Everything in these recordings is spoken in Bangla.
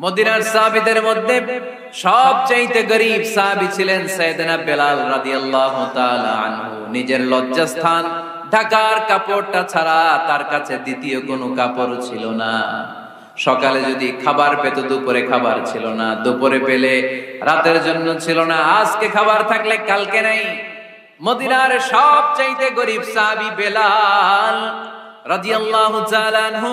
মদিনার সাহাবীদের মধ্যে সবচাইতে গরিব সাহাবী ছিলেন সাইয়েদনা বেলাল রাদিয়াল্লাহু তাআলা আনহু। নিজের লজ্জাস্থান ঢাকার কাপড়টা ছাড়া তার কাছে দ্বিতীয় কোনো কাপড় ছিল না। সকালে যদি খাবার পেত দুপুরে খাবার ছিল না। দুপুরে পেলে রাতের জন্য ছিল না। আজকে খাবার থাকলে কালকে নাই। মদিনার সবচাইতে গরিব সাহাবী বেলাল রাদিয়াল্লাহু তাআলা আনহু।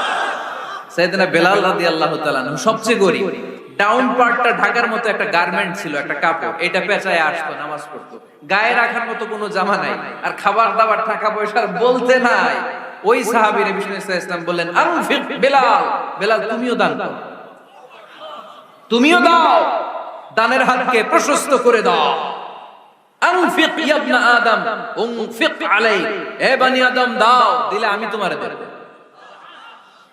সাইয়েদনা বেলাল রাদিয়াল্লাহু তাআলা আনহু সবচেয়ে গরিব। ডাউন পার্টটা ঢাকার মতো একটা গার্মেন্ট ছিল, একটা কাপড়। এটা পেঁচায় আসতো, নামাজ পড়তো। গায়ে রাখার মতো কোনো জামা নাই, আর খাবার দাবার, টাকা পয়সা বলতে নাই। ওই সাহাবীর বিষ্ণু ইসলাম বললেন, আনফিক বেলাল। বেলাল, তুমিও দান করো। তুমিও দাও। দানের হাতকে প্রশস্ত করে দাও। আনফিক ইয়া ইবনা আদম, উনফিক আলাই এ বানি আদম, দাও, দিলে আমি তোমারে দেব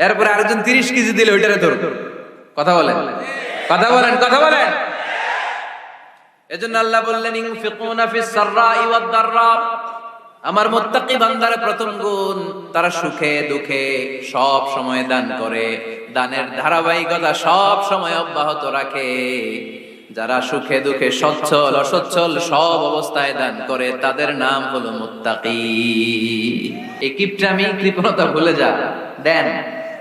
এরপরে আরেকজন তিরিশ কেজি দিলে ওইটারে ধরবো কথা বলেন। কথা বলেন কথা বলেন। এজন্য আল্লাহ বললেন ইনফিকুনা ফিস সাররাই ওয়াদ দাররা। আমার মুত্তাকি বান্দার প্রথম গুণ, তারা সুখে দুঃখে সব সময় দান করে। দানের ধারাবাহিকতা সব সময় অব্যাহত রাখে। যারা সুখে দুঃখে সচ্ছল, অসচ্ছল সব অবস্থায় দান করে, তাদের নাম হলো মুত্তাকি। এই কিপটামি কৃপণতা ভুলে যা। দেন।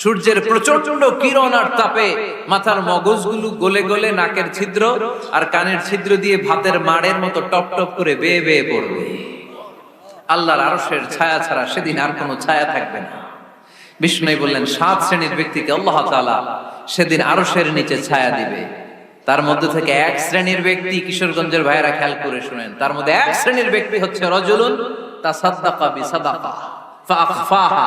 সূর্যের প্রচণ্ড কিরণ আর তাপে মাথার মগজগুলো গলে গলে নাকের ছিদ্র আর কানের ছিদ্র দিয়ে ভাতের মাড়ের মতো টপ টপ করে বেয়ে বেয়ে পড়বে। আল্লাহর আরশের ছায়া ছাড়া সেদিন আর কোনো ছায়া থাকবে না। বিষ্ণু বললেন, সাত শ্রেণির ব্যক্তিকে আল্লাহ তাআলা সেদিন আরশের নিচে ছায়া দিবে। তার মধ্যে থেকে এক শ্রেণির ব্যক্তি কিশোরগঞ্জের ভাইয়েরা খেয়াল করে শুনেন। তার মধ্যে এক শ্রেণির ব্যক্তি হচ্ছে রজুলুন তাসাদ্দাকা বিসাদাকা ফাআখফাহা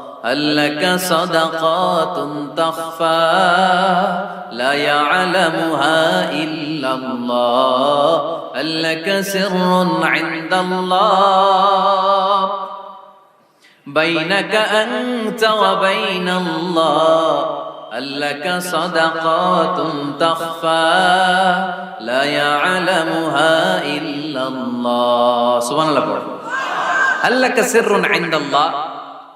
لك صدقات تخفى لا يعلمها إلا الله لك سر عند الله بينك أنت وبين الله لك صدقات تخفى لا يعلمها إلا الله سبحان الله لك سر عند الله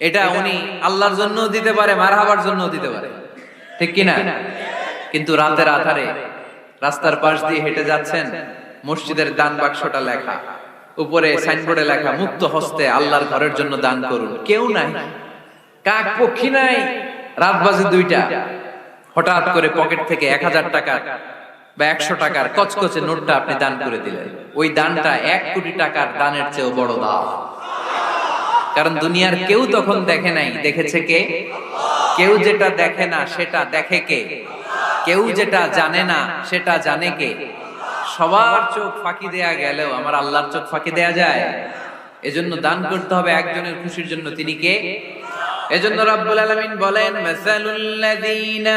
এটা উনি আল্লাহর জন্য দিতে পারে মারহাবার জন্য দিতে পারে। ঠিক কিনা? কিন্তু রাতের আধারে রাস্তার পাশ দিয়ে হেঁটে যাচ্ছেন মসজিদের দান বাক্সটা লেখা। উপরে সাইনবোর্ডে লেখা মুক্ত হস্তে আল্লাহর ঘরের জন্য দান করুন। কেউ নাই। কাক পক্ষী নাই। রাত বাজে দুইটা। হঠাৎ করে পকেট থেকে এক হাজার টাকা বা একশো টাকার কচকচে নোটটা আপনি দান করে দিলেন। ওই দানটা এক কোটি টাকার দানের চেয়েও বড় দান। কারণ দুনিয়ার কেউ তখন দেখে নাই। দেখেছে কে? কেউ যেটা দেখে না, সেটা দেখে কে? কেউ যেটা জানে না, সেটা জানে কে? সবার চোখ ফাঁকি দেয়া গেলেও আমার আল্লাহর চোখ ফাঁকি দেয়া যায়। এজন্য দান করতে হবে একজনের খুশির জন্য। তিনি কে? এজন্য রব্বুল আলামিন বলেন, মাসালুল্লাযীনা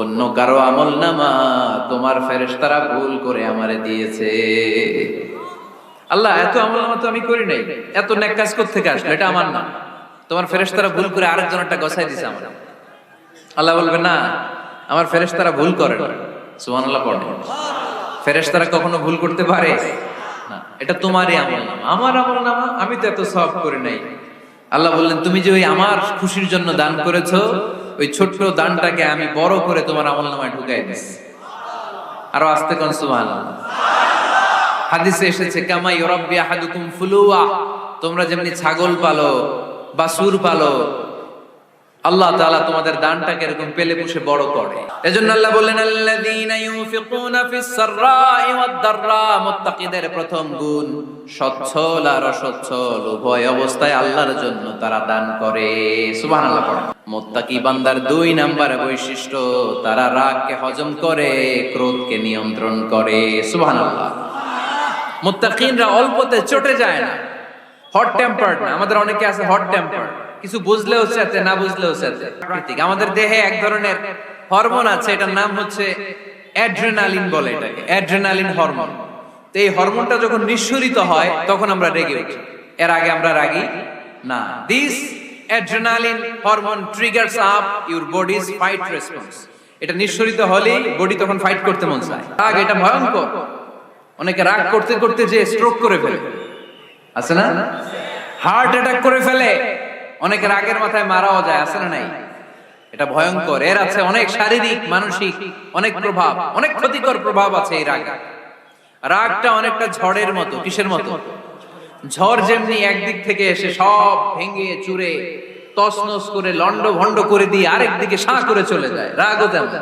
অন্য কারও আমল নামা তোমার ফেরেশতারা ভুল করে আমারে দিয়েছে। আল্লাহ, এত আমল নামা তো আমি করি নাই। এত নেক কাজ থেকে আসলো? এটা আমার না। তোমার ফেরেশতারা ভুল করে আরেকজন একটা গছাই দিছে আমার। আল্লাহ বলবে না, আমার ফেরেশতারা ভুল করে না। সুবহানাল্লাহ পড়ে। ফেরেশতারা কখনো ভুল করতে পারে? এটা তোমারই আমল নামা। আমার আমল নামা, আমি তো এত সব করি নাই। আল্লাহ বললেন, তুমি যে ওই আমার খুশির জন্য দান করেছ ওই ছোট্ট দানটাকে আমি বড় করে তোমার আমল নামায় ঢুকাই দিচ্ছি আরও আসতে কোন সুহান হাদিসে এসেছে কামাই ইউরাব্বি আহাদুকুম ফুলুয়া। তোমরা যেমনি ছাগল পালো বা সুর পালো আল্লাহ তাআলা তোমাদের দানটাকে এরকম পেলে পুষে বড় করে। এজন্য আল্লাহ বললেন, আল্লাযীনা ইউনফিকুনা ফিস সাররাই ওয়াদ দাররা মুত্তাকিদের প্রথম গুণ, সচ্ছল আর অসচ্ছল, উভয় অবস্থায় আল্লাহর জন্য তারা দান করে। সুবহানাল্লাহ মুত্তাকি বান্দার দুই নাম্বার বৈশিষ্ট্য, তারা রাগকে হজম করে, ক্রোধকে নিয়ন্ত্রণ করে। সুবহানাল্লাহ। মুত্তাকিনরা অল্পতে চটে যায় না। হট টেম্পার্ড না। আমাদের অনেকে আছে হট টেম্পার্ড কিছু বুঝলেও সাথে না বুঝলেও সাথে প্রাকৃতিক, আমাদের দেহে এক ধরনের হরমোন আছে, এটার নাম হচ্ছে অ্যাড্রেনালিন বলে এটাকে অ্যাড্রেনালিন হরমোন তো এই হরমোনটা যখন নিঃসরিত হয়, তখন আমরা রেগে উঠি। এর আগে আমরা রাগি? না। This adrenaline hormone triggers up your body's fight response এটা নিঃসরিত হলেই বডি তখন ফাইট করতে মন চায়। রাগ এটা ভয়ঙ্কর। অনেকে রাগ করতে করতে যে স্ট্রোক করে ফেলে। আছে না? হার্ট অ্যাটাক করে ফেলে। অনেক রাগের মাথায় মারাও যায় না নাই? এটা ভয়ঙ্কর। এর আছে অনেক শারীরিক, মানসিক, অনেক প্রভাব, অনেক ক্ষতিকর প্রভাব আছে এই রাগ। রাগটা অনেকটা ঝড়ের মতো, কিসের মতো? ঝড় যেমনি একদিক থেকে এসে সব ভেঙে, চুরে তসনস করে লন্ড ভন্ড করে দিয়ে আরেক দিকে সাঁ করে চলে যায়। রাগও তেমন।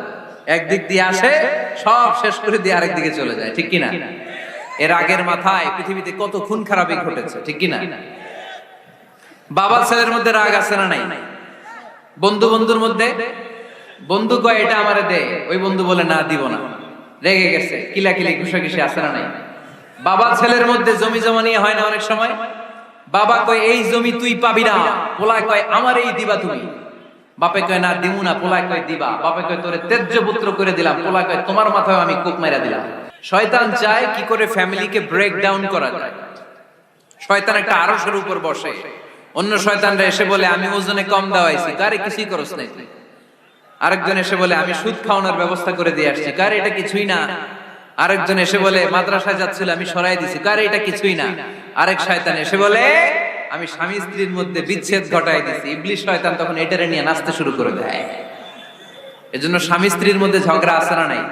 একদিক দিয়ে আসে, সব শেষ করে দিয়ে আরেক দিকে চলে যায়। ঠিক কিনা? এর আগের মাথায় পৃথিবীতে কত খুন খারাপই ঘটেছে, ঠিক কিনা? বাবা ছেলের মধ্যে রাগ আছে না নাই? বন্ধু বন্ধুর মধ্যে? বন্ধু কয়, এটা আমারে দে। ওই বন্ধু বলে, না, দিব না। রেগে গেছে। কিলা কিলাকিলি, ঘুষাঘুষি আছে না নাই? বাবা ছেলের মধ্যে জমি জমা নিয়ে হয় না অনেক সময়? বাবা কয়, এই জমি তুই পাবি না। পোলায় কয় আমার এই দিবা তুমি। বাপে কয়, না, দিমু না। পোলায় কয়, দিবা। বাপে কয়, তোরে তেজ্য পুত্র করে দিলাম। পোলায় কয়, তোমার মাথায় আমি কোপ মেরা দিলাম। শয়তান চায় কি করে ফ্যামিলিকে ব্রেক ডাউন করা যায়। শয়তান একটা আরশের উপর বসে। অন্য শয়তানরা এসে বলে আমি ওজনে কম দেওয়াইছি। কারে কিছুই করস নাই? আরেকজন এসে বলে আমি সুদ খাওয়ানোর ব্যবস্থা করে দিয়ে আসছি। কার এটা কিছুই না। আরেকজন এসে বলে মাদ্রাসায় যাচ্ছিল আমি সরাই দিছি। কার এটা কিছুই না। আরেক শয়তান এসে বলে আমি স্বামী স্ত্রীর মধ্যে বিচ্ছেদ ঘটাই দিছি। ইবলিশ শয়তান তখন এটারে নিয়ে নাচতে শুরু করে দেয়। এজন্য স্বামী স্ত্রীর মধ্যে ঝগড়া না নাই।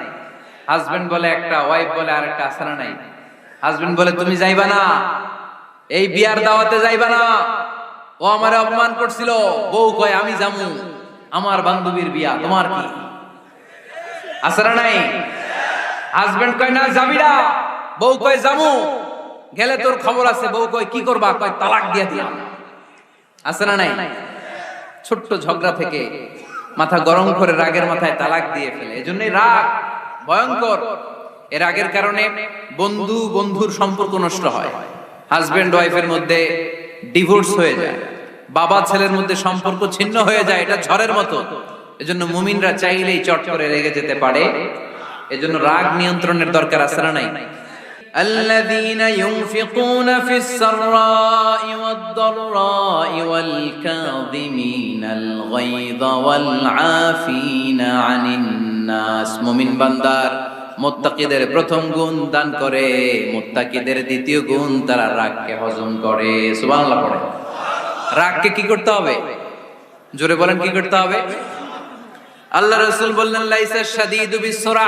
হাজবেন্ড বলে একটা ওয়াইফ বলে আরেকটা না নাই। হাজবেন্ড বলে তুমি যাইবা না। এই বিয়ার দাওয়াতে যাইবা না। ও আমার অপমান করছিল। বউ কয়, আমি জামু আমার বান্ধবীর বিয়া, তোমার কি? না নাই? হাজবেন্ড কয়, না, যাবি না। বউ কয় জামু গেলে তোর খবর আছে। বউ কয়, কি করবা? কয়, তালাক দিয়া দিয়া না নাই? ছোট্ট ঝগড়া থেকে মাথা গরম করে রাগের মাথায় তালাক দিয়ে ফেলে। এজন্যই রাগ ভয়ঙ্কর। এর রাগের কারণে বন্ধু বন্ধুর সম্পর্ক নষ্ট হয়। হাজবেন্ড ওয়াইফের মধ্যে ডিভোর্স হয়ে যায় বাবা ছেলের মধ্যে সম্পর্ক ছিন্ন হয়ে যায় এটা ঝড়ের মতো এজন্য মুমিনরা চাইলেই চট করে রেগে যেতে পারে এজন্য রাগ নিয়ন্ত্রণের দরকার আছে না নাই الذين ينفقون في السراء والضراء والكاظمين الغيظ والعافين عن الناس মুমিন বান্দার মুত্তাকিদের প্রথম গুণ দান করে, মোত্তাকিদের দ্বিতীয় গুণ তারা রাগকে হজম করে। সুবহানাল্লাহ পড়ে। রাগকে কি করতে হবে? জোরে বলেন, কি করতে হবে? আল্লাহ রসুল বললেন, লাইসা শাদীদু বিসরা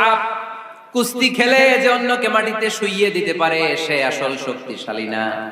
কুস্তি খেলে যে অন্যকে মাটিতে শুইয়ে দিতে পারে, সে আসল শক্তিশালী না।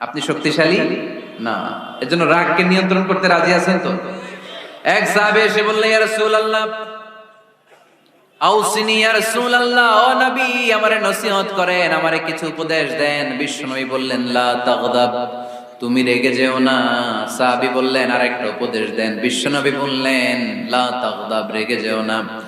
আপনি শক্তিশালী? না। এজন্য রাগকে নিয়ন্ত্রণ করতে রাজি আছেন তো? এক সাহাবে এসে বললেন, ইয়া রাসূলুল্লাহ, আউসিনি, ইয়া রাসূলুল্লাহ, ও নবী, আমারে নসিহত করেন, আমারে কিছু উপদেশ দেন। বিশ্বনবী বললেন, লা তাগদাব, তুমি রেগে যেও না। সাহাবী বললেন, আরেকটা উপদেশ দেন। বিশ্বনবী বললেন, লা তাগদাব, রেগে যেও না।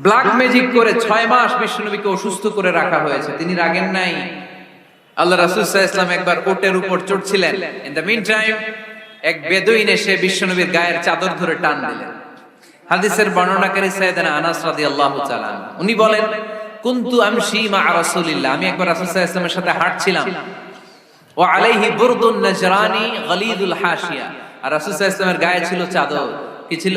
ব্ল্যাক ম্যাজিক করে ছয় মাস বিশ্বনবীকে অসুস্থ করে রাখা হয়েছে। তিনি রাগেন নাই। আল্লাহ রাসূল ওয়াসাল্লাম একবার ওটের উপর চড়ছিলেন। ইন দ্য মিন টাইম এক বেদুইন এসে বিশ্বনবীর গায়ের চাদর ধরে টান দিলেন। হাদিসের বর্ণনাকারী সাইয়েদানা আনাস রাদিয়াল্লাহু তাআলা উনি বলেন, কুনতু আমশি মা রাসূলিল্লাহ? আমি একবার রাসূল সাল্লাল্লাহু সাথে হাঁটছিলাম। ওয়া আলাইহি বুরদুন নাজরানি গলিদুল হাশিয়া। আর রাসূল সাল্লাল্লাহু গায়ে ছিল চাদর। কি ছিল?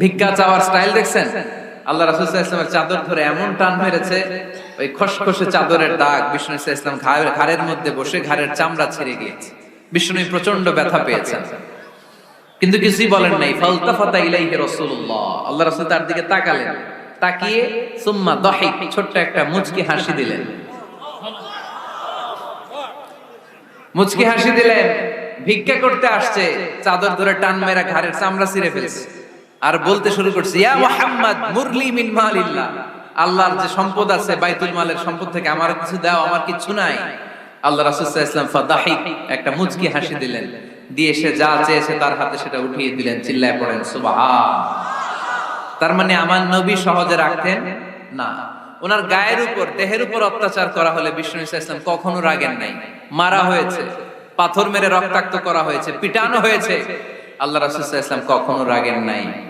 ভিক্ষা চাওয়ার স্টাইল দেখছেন? আল্লাহ রাসূল সাল্লাল্লাহু চাদর ধরে এমন টান মেরেছে, ওই খসখসে চাদরের দাগ বিষ্ণু ঘাড়ের ঘাড়ের মধ্যে বসে ঘাড়ের চামড়া ছিঁড়ে গিয়েছে। বিষ্ণু প্রচণ্ড ব্যথা পেয়েছেন কিন্তু কিছুই বলেন নাই, ফালতাফাতা ইলাইহি রাসূলুল্লাহ। আল্লাহ রাসূল তার দিকে তাকালেন, তাকিয়ে সুম্মা দাহিক, ছোট্ট একটা মুচকি হাসি দিলেন। মুচকি হাসি দিলেন, ভিক্ষা করতে আসছে, চাদর ধরে টান মেরা ঘাড়ের চামড়া ছিঁড়ে ফেলছে। আর বলতে শুরু করছে আল্লাহর যে সম্পদ আছে, বাইতুল মালের সম্পদ থেকে আমার কিছু দাও, আমার কিছু নাই। আল্লাহ রাসূল একটা মুচকি হাসি দিলেন। দিয়ে সে যা চেয়েছে তার হাতে সেটা উঠিয়ে দিলেন, চিল্লায় পড়েন তার মানে আমার নবী সহজে রাখতেন? না। ওনার গায়ের উপর, দেহের উপর অত্যাচার করা হলে বিষ্ণু ইসলাম কখনো রাগেন নাই। মারা হয়েছে, পাথর মেরে রক্তাক্ত করা হয়েছে, পিটানো হয়েছে। আল্লাহ রাসুলাম কখনো রাগেন নাই।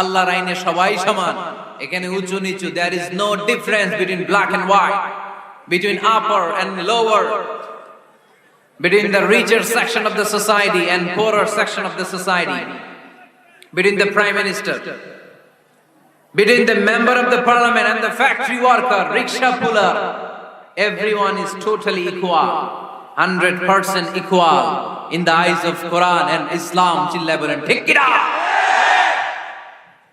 আল্লাহর আইনে সবাই সমান এখানে উঁচু নিচু there is no difference between black and white between upper and lower between the richer section of the society and poorer section of the society between the prime minister between the member of the parliament and the factory worker rickshaw puller everyone is totally equal 100% equal in the eyes of quran and islam চিল্লায় বলেন ঠিক কিনা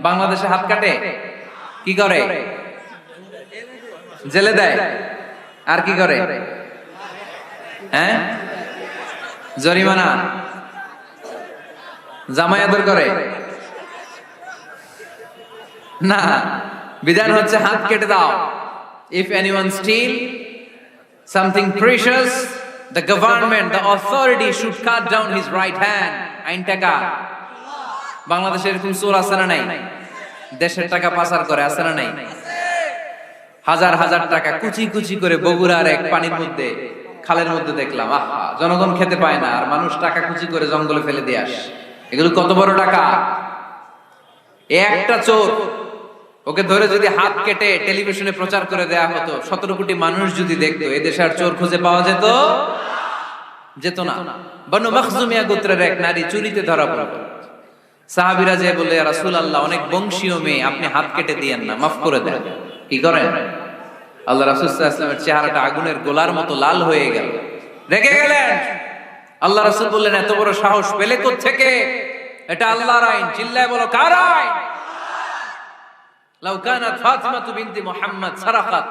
বাংলাদেশে হাত কাটে? কি করে? জেলে দেয়? আর কি করে? হ্যাঁ? জরিমানা? জামাই আদর করে? না। বিধান হচ্ছে হাত কেটে দাও। If anyone steal something precious the government the authority should cut down his right hand আইন টাকা বাংলাদেশে এরকম চোর আছে না নাই? দেশের টাকা পাচার করে, আছে না নাই? হাজার হাজার টাকা কুচি কুচি করে বগুড়ার এক পানির মধ্যে, খালের মধ্যে দেখলাম, আহা, জনগণ খেতে পায় না, আর মানুষ টাকা কুচি করে জঙ্গলে ফেলে দিয়ে আস। এগুলো কত বড় টাকা? একটা চোর, ওকে ধরে যদি হাত কেটে টেলিভিশনে প্রচার করে দেয়া হতো, সতেরো কোটি মানুষ যদি দেখতো এদেশে আর চোর খুঁজে পাওয়া যেত? যেত না। বনু মখজুমিয়া গোত্রের এক নারী চুরিতে ধরা পড়ল সাহাবিরা যে বলে রাসুল আল্লাহ অনেক বংশীয় মেয়ে আপনি হাত কেটে দিয়েন না মাফ করে দেন। কি করেন? আল্লাহ রাসুলের চেহারাটা আগুনের গোলার মতো লাল হয়ে গেল। রেগে গেলেন। আল্লাহ রাসুল বললেন এত বড় সাহস পেলে থেকে এটা আল্লাহর আইন। চিল্লায় বলো কার আইন? লাউ কানাত ফাতিমাতু বিনতি মুহাম্মদ সারাকাত।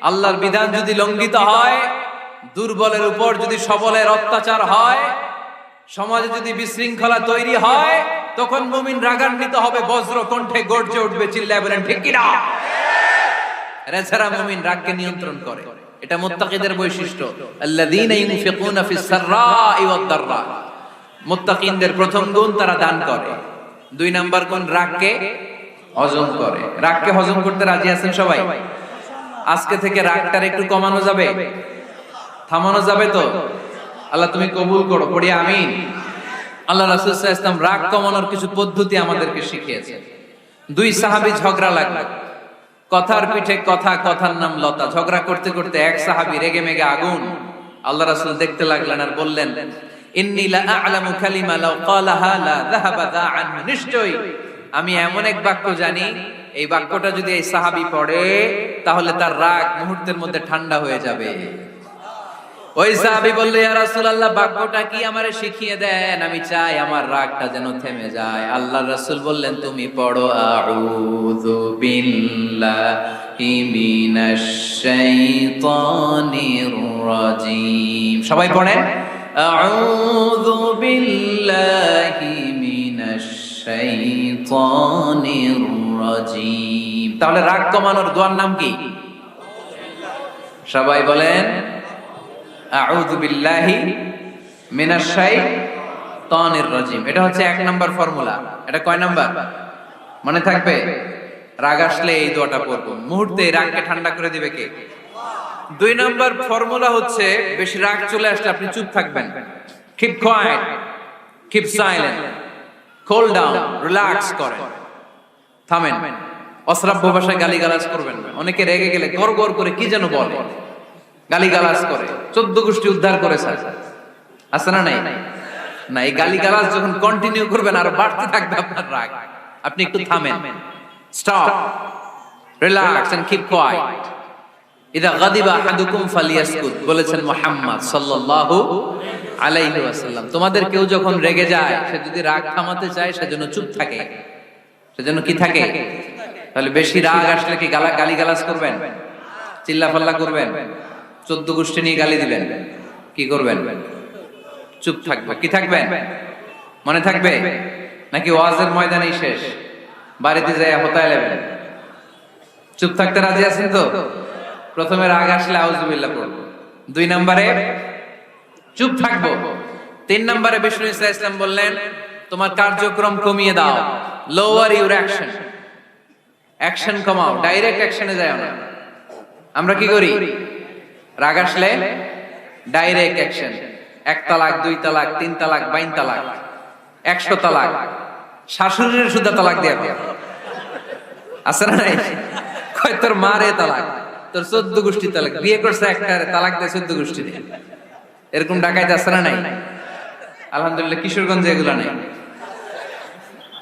আল্লাহর বিধান যদি লঙ্ঘিত হয়, দুর্বলের উপর যদি সবলের অত্যাচার হয়, সমাজে যদি বিশৃঙ্খলা তৈরি হয়, তখন মুমিন রাগান্বিত হবে বজ্র কণ্ঠে গর্জে উঠবে, চিল্লায় বলেন, ঠিক কিনা? এরা মুমিন রাগকে নিয়ন্ত্রণ করে। এটা মুত্তাকিদের বৈশিষ্ট্য। আল্লাযীনা ইউনফিকুনা ফিস সাররাই ওয়াদ দাররা। মুত্তাকিনদের প্রথম গুণ তারা দান করে। দুই নাম্বার গুণ রাগকে হজম করে। রাগকে হজম করতে রাজি আছেন সবাই? আজকে থেকে রাগটার একটু কমানো যাবে? থামানো যাবে তো? আল্লাহ, তুমি কবুল করো, পড়ি আমিন। আল্লাহ রাসূল ওয়াসাল্লাম রাগ কমানোর কিছু পদ্ধতি আমাদেরকে শিখিয়েছে। দুই সাহাবী ঝগড়া লাগল। কথার পিঠে কথা, কথার নাম লতা। ঝগড়া করতে করতে এক সাহাবী রেগে মেগে আগুন। আল্লাহ রাসূল দেখতে লাগলেন আর বললেন নিশ্চয়ই, আমি এমন এক বাক্য জানি এই বাক্যটা যদি এই সাহাবি পড়ে, তাহলে তার রাগ মুহূর্তের মধ্যে ঠান্ডা হয়ে যাবে। ওই সাহাবি বললে রাসূলুল্লাহ, বাক্যটা কি আমারে শিখিয়ে দেন? আমি চাই আমার রাগটা যেন থেমে যায়। আল্লাহ রাসূল বললেন, তুমি পড়ো, আউযু বিল্লাহি মিনাশ শাইতানির রাজিম। সবাই পড়েন, আউযু বিল্লাহি মিনাশ শাইতানির রাজিম তাহলে রাগ কমানোর দোয়ার নাম কি? সবাই বলেন, আউযু বিল্লাহি মিনাশ শাইতানির রাজিম এটা হচ্ছে এক নাম্বার ফর্মুলা। এটা কয় নাম্বার? মনে থাকবে? রাগ আসলে এই দোয়াটা পড়ব। মুহূর্তে রাগকে ঠান্ডা করে দিবে কে? দুই নাম্বার ফর্মুলা হচ্ছে, বেশি রাগ চলে আসলে আপনি চুপ থাকবেন। Keep quiet keep silent cool down relax করেন। থামেন। অশ্রাব্য ভাষায় গালিগালাজ করবেন না। অনেকে রেগে গেলে গড় গড় করে কি যেন বলে। গালিগালাজ করে। চোদ্দ গোষ্ঠী উদ্ধার করেছে আছে না নাই? না এই গালিগালাজ যখন কন্টিনিউ করবেন আর বাড়তে থাকবে আপনার রাগ। আপনি একটু থামেন। Stop relax and keep quiet ইদা গাদিবা আহাদুকুম ফালিয়াসকুত বলেছেন মুহাম্মদ সাল্লাল্লাহু আলাইহি ওয়াসাল্লাম। তোমাদের কেউ যখন রেগে যায় সে যদি রাগ থামাতে চায় সেজন্য চুপ থাকে। সেজন্য কি থাকে? তাহলে বেশি রাগ আসলে কি গালা গালি গালাজ করবেন? চিল্লা ফাল্লা করবেন? চোদ্দ গোষ্ঠী নিয়ে গালি দিবেন? কি করবেন? চুপ থাকবে। কি থাকবেন মনে থাকবে? নাকি ওয়াজের ময়দানেই শেষ? বাড়িতে যাই হতায় লেবেন? চুপ থাকতে রাজি আছেন তো? প্রথমে রাগ আসলে আউজুবিল্লাহ পড়ব দুই নম্বরে, চুপ থাকব। তিন নম্বরে বিষ্ণু ইসলাম বললেন তোমার কার্যক্রম কমিয়ে দাও। লোয়ার ইউর অ্যাকশন অ্যাকশন কমাও। ডাইরেক্ট অ্যাকশনে যায় না। আমরা কি করি? রাগ আসলে ডাইরেক্ট অ্যাকশন এক তালাক, দুই তালাক, তিন তালাক, বাইন তালাক। একশো তালাক। শাশুড়ির সুদ্ধা তালাক দিয়ে আছে না নাই? কয়, তোর মারে তালাক। তোর চোদ্দ গোষ্ঠী তালাক। বিয়ে করছে একটা, তালাক দেয় চোদ্দ গোষ্ঠী দিয়ে। এরকম ডাকাইতে আছে না নাই? আলহামদুলিল্লাহ, কিশোরগঞ্জে এগুলো নাই।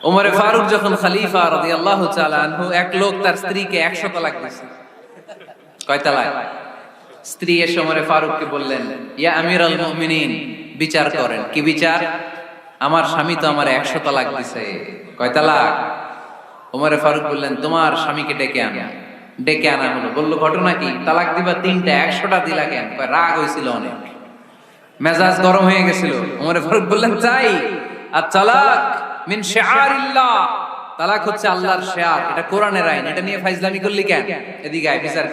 ওমরে ফারুক যখন খালিফা রাদিয়াল্লাহু আল্লাহ আনহু, এক লোক তার স্ত্রীকে 100 তালাক দিয়েছে কয় তালাক? স্ত্রী এসে ওমরে ফারুককে বললেন, ইয়া আমিরাল মুমিনিন, বিচার করেন। কি বিচার? আমার স্বামী তো আমার 100 তালাক দিছে। কয় তালাক? ওমরে ফারুক বললেন, তোমার স্বামীকে ডেকে আনো। ডেকে আনা হলো। বলল, ঘটনা কি? তালাক দিবা তিনটা, একশোটা দিলা কেন? রাগ হয়েছিল অনেক। মেজাজ গরম হয়ে গেছিল। ওমরে ফারুক বললেন চাই আর তালাক? মিন তালাক হচ্ছে আল্লাহর এটা কোরআনের আইন। এটা নিয়ে ফাইজলামি করলি কেন? এদিকে আয়, বিচার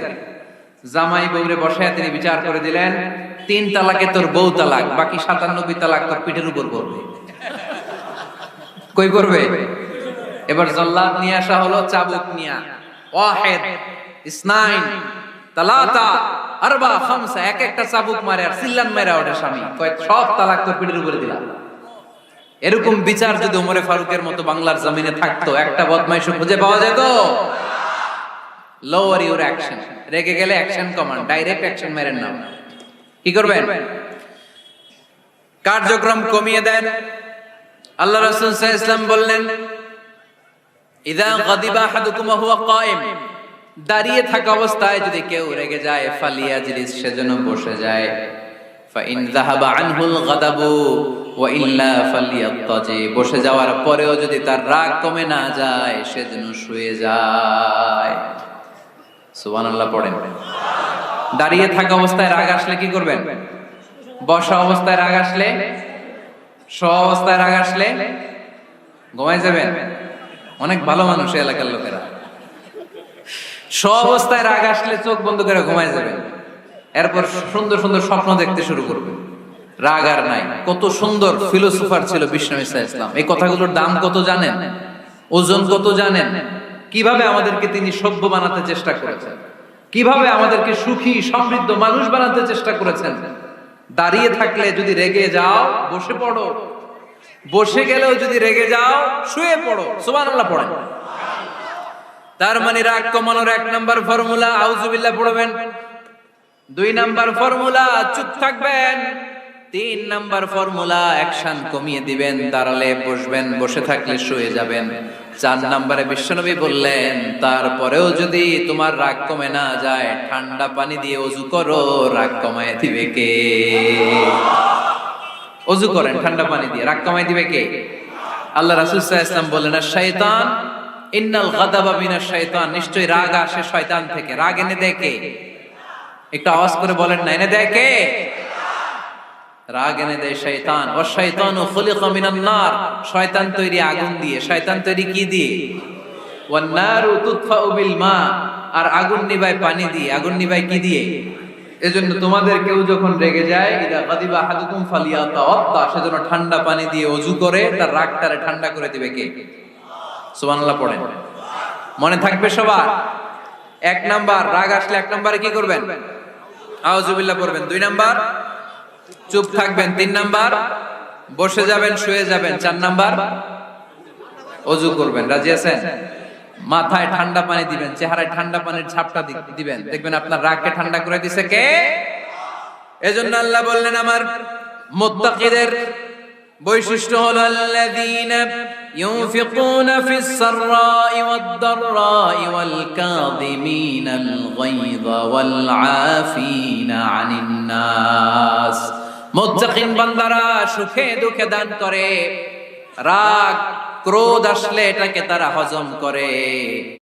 জামাই বউরে তিনি বিচার করে দিলেন। তিন তালাকে তোর বউ তালাক, বাকি সাতানব্বই তালাক তোর পিঠের উপর কই করবে এবার জল্লাদ নিয়ে আসা হলো চাবুক নিয়া। ওয়াহেদ, ইসনাইন, তালাতা, আরবা, খামসা, এক একটা চাবুক মারে আর সিল্লান মেরা ওঠে স্বামী। কয়, সব তালাক তোর পিঠের উপরে দিলাম। এরকম বিচার যদি ওমরে ফারুকের মতো বাংলার জমিনে থাকতো একটা বদমাইশ খুঁজে পাওয়া যেত? লোয়ার ইউর অ্যাকশন রেগে গেলে অ্যাকশন কমান ডাইরেক্ট অ্যাকশন মেরেন না কি করবেন? কার্যক্রম কমিয়ে দেন। আল্লাহ রাসূল সাল্লাল্লাহু বললেন ইদা গাদিবা আহাদুকুম হুয়া কায়েম। দাঁড়িয়ে থাকা অবস্থায় যদি কেউ রেগে যায় ফালিয়া ফালিয়াজলিস সেজন্য বসে যায়। ফাইন আনহুল গাদাবু ফালিয়াত্তাজি বসে যাওয়ার পরেও যদি তার রাগ কমে না যায় সেজন্য শুয়ে যায়। সুবহানাল্লাহ পড়েন। দাঁড়িয়ে থাকা অবস্থায় রাগ আসলে কি করবেন? বসা অবস্থায় রাগ আসলে? স অবস্থায় রাগ আসলে? ঘুমাই যাবেন? অনেক ভালো মানুষ এলাকার লোকেরা। সব অবস্থায় রাগ আসলে চোখ বন্ধ করে ঘুমায় যাবেন। এরপর সুন্দর সুন্দর স্বপ্ন দেখতে শুরু করবে। রাগ আর নাই। কত সুন্দর ফিলোসোফার ছিল বিষ্ণু ইসা ইসলাম। এই কথাগুলোর দাম কত জানেন? ওজন কত জানেন? কীভাবে আমাদেরকে তিনি সভ্য বানাতে চেষ্টা করেছেন? কীভাবে আমাদেরকে সুখী, সমৃদ্ধ মানুষ বানাতে চেষ্টা করেছেন? দাঁড়িয়ে থাকলে যদি রেগে যাও, বসে পড়ো। বসে গেলেও যদি রেগে যাও, শুয়ে পড়ো। সুবহানাল্লাহ পড়েন। তার মানে রাগ কমানোর এক নম্বর ফর্মুলা আউজুবিল্লাহ পড়বেন। দুই নাম্বার ফর্মুলা, চুপ থাকবেন। তিন নাম্বার ফর্মুলা, অ্যাকশন কমিয়ে দিবেন, দাঁড়ালে বসবেন, বসে থাকলে শুয়ে যাবেন। চার নাম্বারে বিশ্বনবী বললেন, তারপরেও যদি তোমার রাগ কমে না যায়, ঠান্ডা পানি দিয়ে অজু করো, রাগ কমায় দিবে কে? অজু করেন, ঠান্ডা পানি দিয়ে, রাগ কমায় দিবে কে? আল্লাহ আলাইহি ওয়াসাল্লাম বললেন আর শয়তান ইন্নাল গাদাবা মিনাশ শয়তান নিশ্চয়ই রাগ আসে শয়তান থেকে। রাগ এনে কে? একটু আওয়াজ করে বলেন না এনে দেয় কে? রাগ এনে দেয় শয়তান। ও শয়তান। ও খুলিকা মিনান নার। শয়তান তৈরি আগুন দিয়ে। শয়তান তৈরি কি দিয়ে? ওয়ান নারু তুতফাউ বিল মা। আর আগুন পানি দিয়ে। আগুন কি দিয়ে? এজন্য তোমাদের কেউ যখন রেগে যায় ইদা গাদিবা হাদুকুম ফালিয়াতাওয়াত্তা সেজন্য ঠান্ডা পানি দিয়ে অজু করে তার রাগটারে ঠান্ডা করে দিবে কে? সুবহানাল্লাহ পড়েন। মনে থাকবে সবার। এক নাম্বার রাগ আসলে এক নাম্বারে কি করবেন? আউজুবিল্লাহ পড়বেন। দুই নাম্বার, চুপ থাকবেন। তিন নাম্বার, বসে যাবেন, শুয়ে যাবেন। চার নাম্বার, অজু করবেন। রাজি আছেন? মাথায় ঠান্ডা পানি দিবেন, চেহারায় ঠান্ডা পানির ছাপটা দিবেন। দেখবেন আপনার রাগকে ঠান্ডা করে দিছে কে? এজন্য আল্লাহ বললেন আমার মুত্তাকিদের বৈশিষ্ট্য হলো আল্লাযীনা ইউনফিকুনা ফিস সাররাই ওয়াদ দাররাই ওয়াল কাযিমিনাল গায়যা ওয়াল আফিনা আনিন নাস মুত্তাকিন বান্দারা সুখে দুঃখে দান করে। রাগ, ক্রোধ আসলে এটাকে তারা হজম করে।